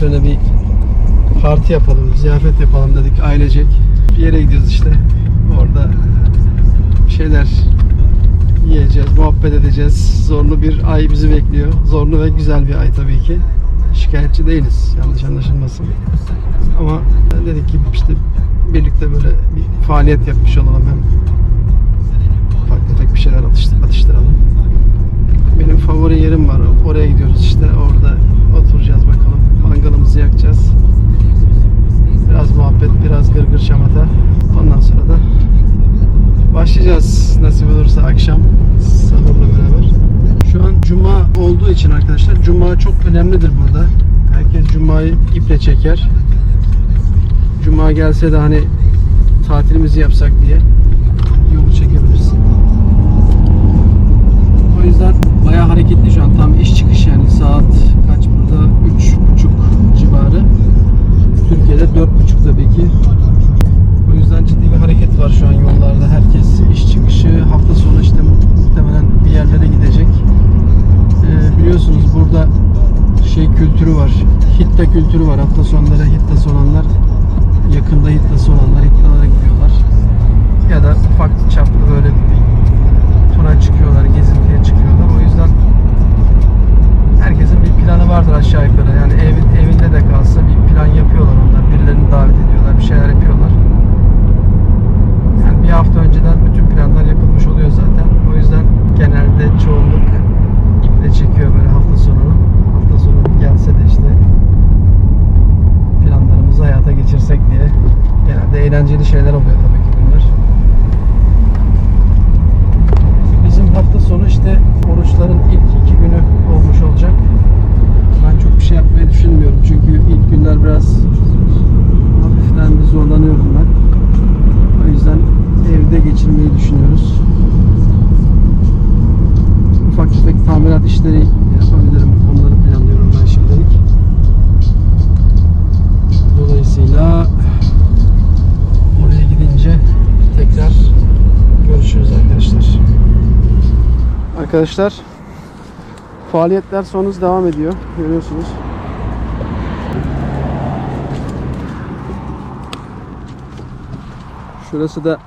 şöyle bir parti yapalım, ziyafet yapalım dedik ailecek. Bir yere gidiyoruz işte. Orada bir şeyler yiyeceğiz, muhabbet edeceğiz. Zorlu bir ay bizi bekliyor. Zorlu ve güzel bir ay tabii ki. Şikayetçi değiliz. Yanlış anlaşılmasın. Ama dedik ki işte birlikte böyle bir faaliyet yapmış olalım hem tefek bir şeyler atıştır, atıştıralım. Benim favori yerim var. Oraya gidiyoruz işte. Orada oturacağız bakalım. Mangalımızı yakacağız. Biraz muhabbet, biraz gırgır şamata. Ondan sonra da başlayacağız. Nasip olursa akşam sahurla beraber. Şu an cuma olduğu için arkadaşlar cuma çok önemlidir burada. Herkes cumayı iple çeker. Cuma gelse de hani tatilimizi yapsak diye yolu çekebilirsin. O yüzden bayağı hareketli şu an. Tam iş çıkış yani saat kaç burada? Üç buçuk civarı. Türkiye'de dört buçuk tabii ki. O yüzden ciddi bir hareket var şu an yollarda. Herkes iş çıkışı hafta sonu işte muhtemelen bir yerlere gidecek. Ee, biliyorsunuz burada şey kültürü var. Hitta kültürü var. Hafta sonları hitta olanlar yakında hitta olanlar hittalara gidiyorlar. Ya da ufak çaplı böyle bir tura çıkıyorlar, gezintiye çıkıyorlar. O yüzden herkesin bir planı vardır aşağı yukarı. Yani evin, evinde de kalsa bir plan yapıyorlar onlar. Birilerini davet ediyorlar, bir şeyler yapıyorlar. Yani bir hafta önceden bütün planlar yapılmış oluyor zaten. O yüzden genelde çoğunluk iple çekiyor böyle hafta sonunu. Hafta sonu bir gelse de işte planlarımızı hayata geçirsek diye. Genelde eğlenceli şeyler oluyor tabii ki bunlar. Bizim hafta sonu işte oruçların ilk iki günü olmuş olacak. Ben çok bir şey yapmayı düşünmüyorum çünkü ilk günler biraz hafiften bir zorlanıyorum ben. O yüzden evde geçirmeyi düşünüyoruz. Ufak tefek tamirat işleri yapabilirim. Onları planlıyorum ben şimdilik. Dolayısıyla oraya gidince tekrar görüşürüz arkadaşlar. Arkadaşlar faaliyetler son hız devam ediyor. Görüyorsunuz. Şurası da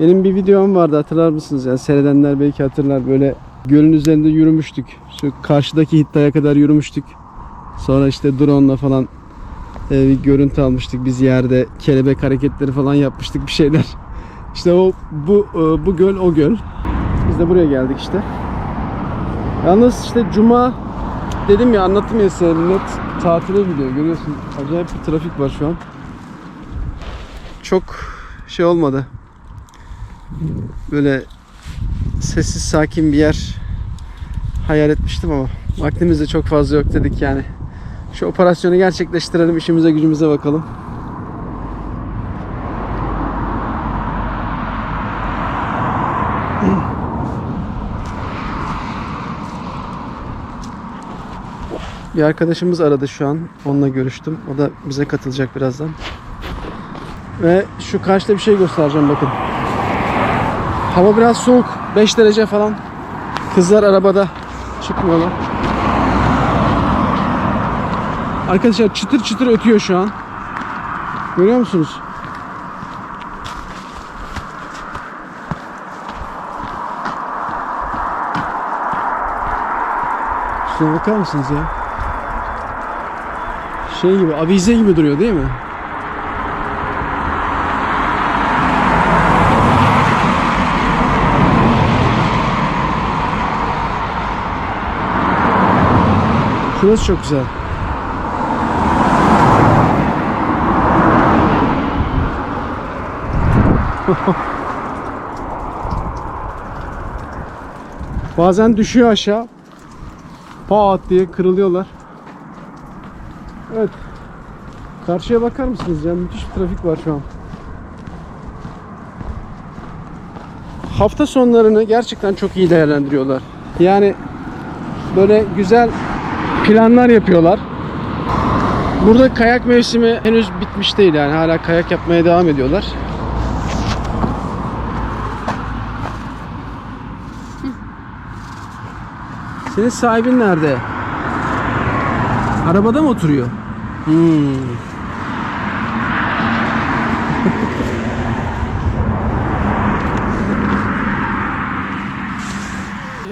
benim bir videom vardı hatırlar mısınız? Yani seyredenler belki hatırlar. Böyle gölün üzerinde yürümüştük. Şu karşıdaki Hitta'ya kadar yürümüştük. Sonra işte drone'la falan e, bir görüntü almıştık. Biz yerde kelebek hareketleri falan yapmıştık bir şeyler. İşte o bu e, bu göl o göl. Biz de buraya geldik işte. Yalnız işte cuma dedim ya anlattım ya size millet tatile gidiyor görüyorsun. Acayip bir trafik var şu an. Çok şey olmadı. Böyle sessiz sakin bir yer hayal etmiştim ama vaktimiz de çok fazla yok dedik yani. Şu operasyonu gerçekleştirelim, işimize gücümüze bakalım. Bir arkadaşımız aradı şu an. Onunla görüştüm. O da bize katılacak birazdan. Ve şu karşıda bir şey göstereceğim bakın. Hava biraz soğuk. 5 derece falan. Kızlar arabada çıkmıyorlar. Arkadaşlar çıtır çıtır ötüyor şu an. Görüyor musunuz? Şuna bakar mısınız ya? Şey gibi, avize gibi duruyor değil mi? Şurası çok güzel. Bazen düşüyor aşağı. Pat diye kırılıyorlar. Evet. Karşıya bakar mısınız ya? Müthiş bir trafik var şu an. Hafta sonlarını gerçekten çok iyi değerlendiriyorlar. Yani böyle güzel planlar yapıyorlar. Burada kayak mevsimi henüz bitmiş değil yani hala kayak yapmaya devam ediyorlar. Senin sahibin nerede? Arabada mı oturuyor? Hmm.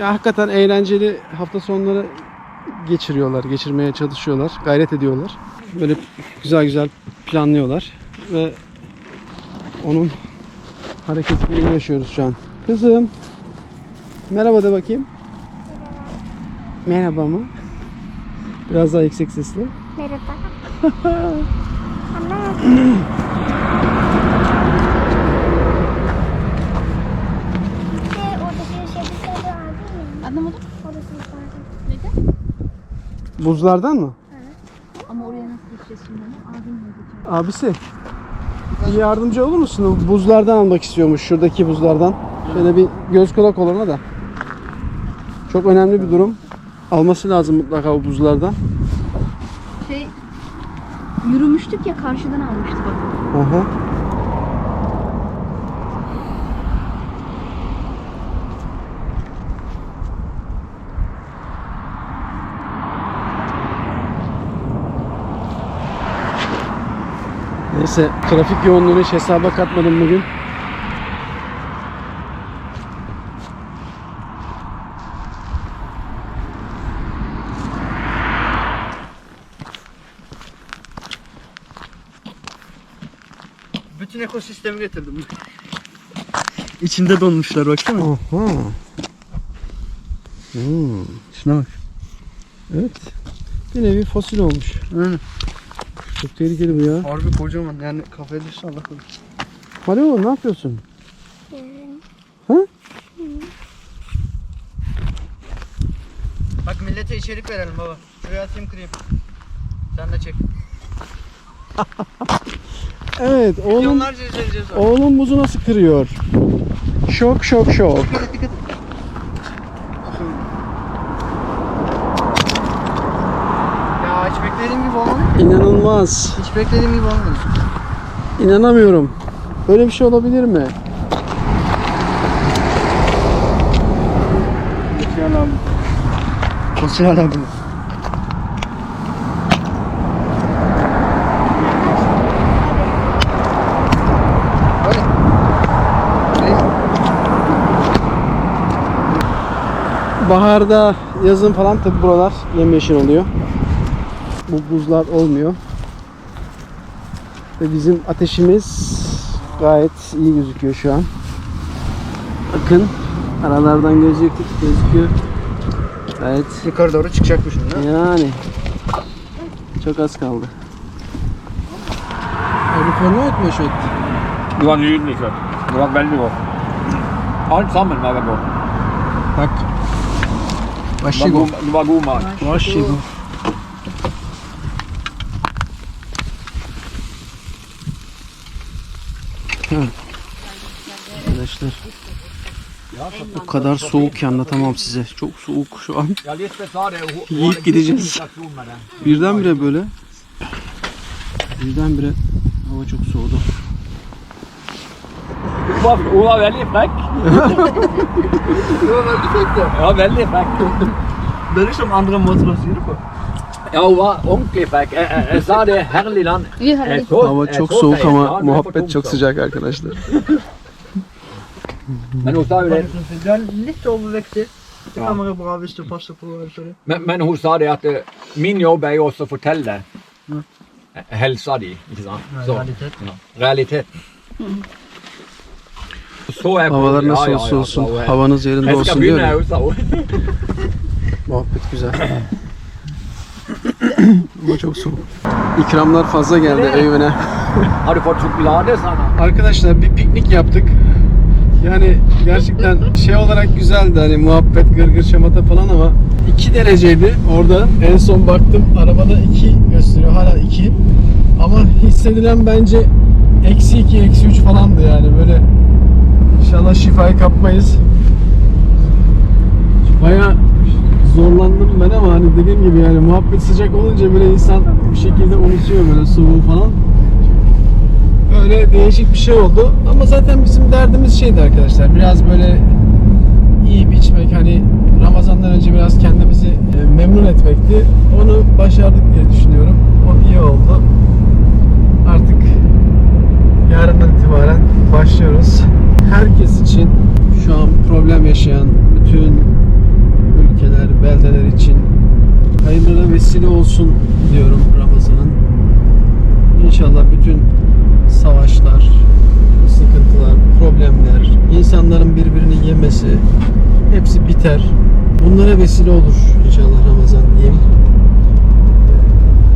ya hakikaten eğlenceli hafta sonları geçiriyorlar, geçirmeye çalışıyorlar, gayret ediyorlar. Böyle güzel güzel planlıyorlar ve onun hareketlerini yaşıyoruz şu an. Kızım, merhaba de bakayım. Merhaba mı? Biraz daha yüksek sesli. Merhaba. Anne. Şey, oradaki şey bir sarı abi mi? Anlamadım. Orası yukarıda. Neden? Buzlardan mı? Ama oraya nasıl gideceğiz şimdi? Abimle. Abisi. Bir yardımcı olur musun? Buzlardan almak istiyormuş. Şuradaki buzlardan. Şöyle bir göz kulak ol ona da. Çok önemli bir durum. Alması lazım mutlaka o buzlardan. Şey yürümüştük ya karşıdan almıştı bak. Aha. Neyse trafik yoğunluğunu hiç hesaba katmadım bugün. Bütün ekosistemi getirdim. İçinde donmuşlar baksana. Aha. Hmm. Şuna bak. Evet. Bir nevi fosil olmuş. Aynen. Çok tehlikeli bu ya. Harbi kocaman yani kafaya düşse Allah korusun. Alo ne yapıyorsun? Bak millete içerik verelim baba. Şuraya atayım kırayım. Sen de çek. Evet oğlum, Milyonlarca izleyeceğiz abi. oğlum buzu nasıl kırıyor? Şok şok şok. Dikkat et dikkat et. Ya hiç beklediğim gibi olmadı. İnanılmaz. Hiç beklediğim gibi olmadı. İnanamıyorum. Böyle bir şey olabilir mi? Sosyal abi. Baharda, yazın falan tabi buralar yemyeşil oluyor. Bu buzlar olmuyor. Ve bizim ateşimiz gayet iyi gözüküyor şu an. Bakın aralardan gözüküyor. gözüküyor. Gayet Yukarı doğru çıkacakmış şimdi. yani çok az kaldı. Är du fornøyd med kjøtt? Det var nydelig kjøtt. Det var veldig godt. Alt sammen. Takk. Det Vær var god, det var o kadar soğuk ki anlatamam size. Çok soğuk şu an. Hadde gideceğiz. Birdenbire böyle. Birdenbire hava çok soğudu. Var veldig frekk. Ja, veldig frekk. Det er liksom andre måter å si det på. Hun var ordentlig frekk. Jeg, jeg, jeg sa Hava çok soğuk ama muhabbet çok sıcak arkadaşlar. Men hun sa jo det. Det er litt overvektig. Det kan være bra hvis du passer på det. Men, men hun sa det at eh, min jobb er jo også å fortelle eh, helsa di, ikke sant? Så, realiteten. ja, realiteten. Så er Havalar nasıl olsa olsun, så, eh, havanız yerinde Jeg skal olsun diyor begynne ya. òg, sa hun. Muhabbet güzel. Ama çok soğuk. İkramlar fazla geldi evine. Har du fått sjokolade, sa han. Arkadaşlar bir piknik yaptık. Yani gerçekten şey olarak güzeldi hani muhabbet gırgır şamata falan ama 2 dereceydi. Orada en son baktım arabada 2 gösteriyor hala 2 ama hissedilen bence eksi 2 eksi 3 falandı yani. Böyle inşallah şifayı kapmayız. Baya zorlandım ben ama hani dediğim gibi yani muhabbet sıcak olunca böyle insan bir şekilde unutuyor böyle soğuğu falan Öyle değişik bir şey oldu. Ama zaten bizim derdimiz şeydi arkadaşlar. Biraz böyle yiyip içmek hani Ramazan'dan önce biraz kendimizi e, memnun etmekti. Onu başardık diye düşünüyorum. O iyi oldu. Artık yarından itibaren başlıyoruz. Herkes için şu an problem yaşayan bütün ülkeler, beldeler için hayırlara vesile olsun diyorum Ramazan'ın. İnşallah bütün savaşlar, sıkıntılar, problemler, insanların birbirini yemesi hepsi biter. Bunlara vesile olur inşallah Ramazan diyeyim.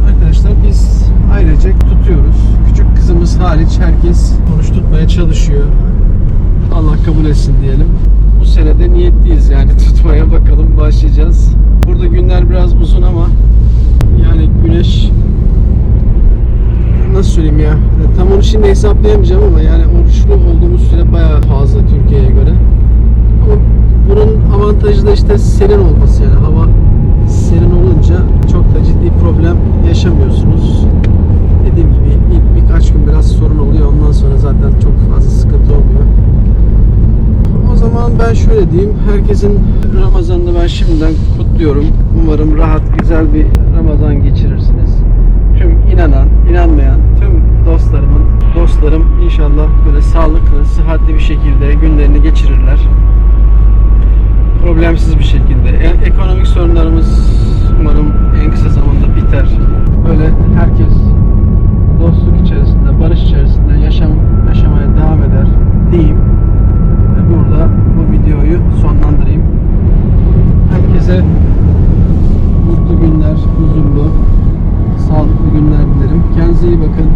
Arkadaşlar biz ailecek tutuyoruz. Küçük kızımız hariç herkes oruç tutmaya çalışıyor. Allah kabul etsin diyelim. Bu senede niyetliyiz yani tutmaya bakalım başlayacağız. Burada günler biraz uzun ama yani güneş nasıl söyleyeyim ya tam onu şimdi hesaplayamayacağım ama yani oruçlu olduğumuz süre bayağı fazla Türkiye'ye göre. Ama bunun avantajı da işte serin olması yani hava serin olunca çok da ciddi problem yaşamıyorsunuz. Dediğim gibi ilk birkaç gün biraz sorun oluyor ondan sonra zaten çok fazla sıkıntı olmuyor. O zaman ben şöyle diyeyim. Herkesin Ramazan'ını ben şimdiden kutluyorum. Umarım rahat, güzel bir Ramazan geçirirsiniz inanan, inanmayan tüm dostlarımın, dostlarım inşallah böyle sağlıklı, sıhhatli bir şekilde günlerini geçirirler. Problemsiz bir şekilde. Yani ekonomik sorunlarımız umarım en kısa zamanda biter. Böyle herkes dostluk içerisinde, barış içerisinde yaşam yaşamaya devam eder diyeyim. Ve burada bu videoyu sonlandırayım. Herkese mutlu günler, leben können.